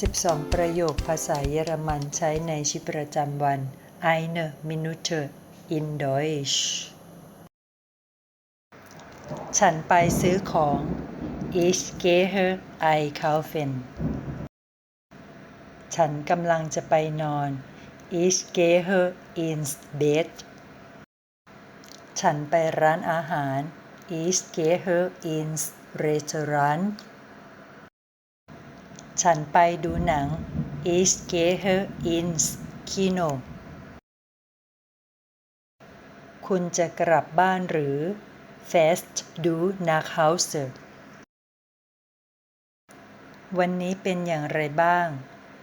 12 ประโยคภาษาเยอรมันใช้ในชีวิตประจำวัน Eine Minute in Deutsch ฉันไปซื้อของ Ich gehe einkaufen ฉันกำลังจะไปนอน Ich gehe ins Bett ฉันไปร้านอาหาร Ich gehe ins Restaurant ฉันไปดูหนัง Ich gehe ins Kino คุณจะกลับบ้านหรือ Fährst du nach Hause วันนี้เป็นอย่างไรบ้าง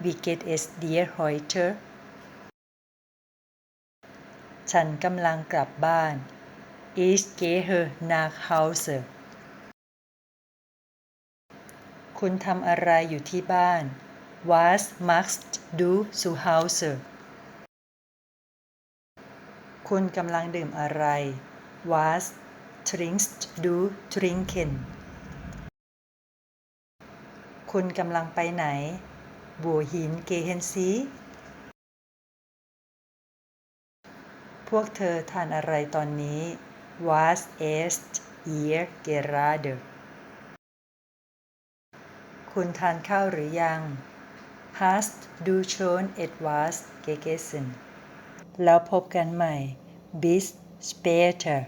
Wie geht es dir heute ฉันกำลังกลับบ้าน Ich gehe nach Hause คุณทำอะไรอยู่ที่บ้าน Was machst du zu Hause คุณกำลังดื่มอะไร Was trinkst du trinken คุณกำลังไปไหน Wohin gehen Sie พวกเธอทานอะไรตอนนี้ Was esst ihr gerade คุณทานข้าวหรือยัง Hast du schon etwas gegessen แล้วพบกันใหม่ Bis später